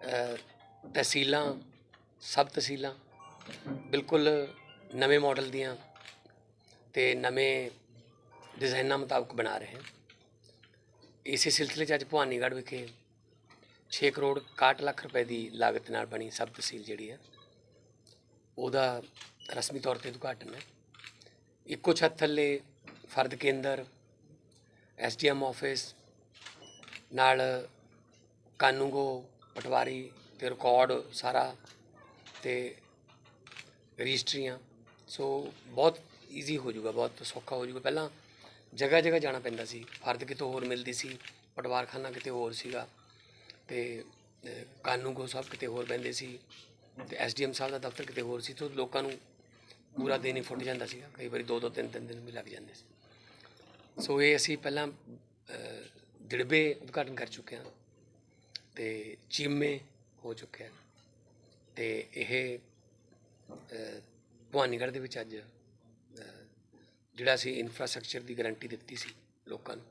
ਤਹਿਸੀਲਾਂ, ਸਬ ਤਹਿਸੀਲਾਂ, ਬਿਲਕੁਲ ਨਵੇਂ ਮਾਡਲ ਦੀਆਂ ਤੇ ਨਵੇਂ ਡਿਜ਼ਾਈਨਾਂ ਮੁਤਾਬਕ ਬਣਾ ਰਹੇ ਹਾਂ। ਇਸੇ ਸਿਲਸਿਲੇ 'ਚ ਅੱਜ ਭਵਾਨੀਗੜ੍ਹ ਵਿਖੇ 6 ਕਰੋੜ 61 ਲੱਖ ਰੁਪਏ ਦੀ ਲਾਗਤ ਨਾਲ ਬਣੀ ਸਬ ਤਹਿਸੀਲ ਜਿਹੜੀ ਹੈ, ਉਹਦਾ ਰਸਮੀ ਤੌਰ ਤੇ ਉਦਘਾਟਨ ਹੈ। ਇੱਕੋ ਛੱਤ ਥੱਲੇ ਫਰਦ ਕੇਂਦਰ ਐਸਡੀਐਮ ਆਫਿਸ, ਨਾਲ ਕਾਨੂੰਗੋ ਪਟਵਾਰੀ ਤੇ ਰਿਕਾਰਡ ਸਾਰਾ ਤੇ ਰਜਿਸਟਰੀਆਂ। ਸੋ ਬਹੁਤ ਈਜ਼ੀ ਹੋ ਜਾਊਗਾ ਬਹੁਤ ਸੌਖਾ ਹੋ ਜਾਊਗਾ। ਪਹਿਲਾਂ ਜਗ੍ਹਾ ਜਗ੍ਹਾ ਜਾਣਾ ਪੈਂਦਾ ਸੀ। ਫਰਦ ਕਿਤੋਂ ਹੋਰ ਮਿਲਦੀ ਸੀ ਪਟਵਾਰਖਾਨਾ ਕਿਤੇ ਹੋਰ ਸੀਗਾ ਤੇ ਅਹ, ਕਾਨੂੰਗੋ ਸਾਹਿਬ ਕਿਤੇ ਹੋਰ ਬਹਿੰਦੇ ਸੀ ਤੇ ਐਸਡੀਐਮ ਸਾਹਿਬ ਦਾ ਦਫ਼ਤਰ ਕਿਤੇ ਹੋਰ ਸੀ ਤੋਂ ਲੋਕਾਂ ਨੂੰ ਪੂਰਾ ਦਿਨ ਹੀ ਫੁੱਟ ਜਾਂਦਾ ਸੀਗਾ। ਕਈ ਵਾਰੀ ਦੋ ਦੋ ਤਿੰਨ ਤਿੰਨ ਦਿਨ ਵੀ ਲੱਗ ਜਾਂਦੇ ਸੀ। ਸੋ ਇਹ ਅਸੀਂ ਪਹਿਲਾਂ ਅਹ, ਦਿੜਬੇ ਉਦਘਾਟਨ ਕਰ ਚੁੱਕੇ ਹਾਂ। ਤੇ ਚੀਮੇ ਹੋ ਚੁੱਕਿਆ ਹੈ ਤੇ ਇਹ ਭਵਾਨੀਗੜ੍ਹ ਦੇ ਵਿੱਚ ਅੱਜ ਜਿਹੜਾ ਅਸੀਂ ਇਨਫਰਾਸਟ੍ਰਕਚਰ ਦੀ ਗਰੰਟੀ ਦਿੱਤੀ ਸੀ ਲੋਕਾਂ ਨੂੰ।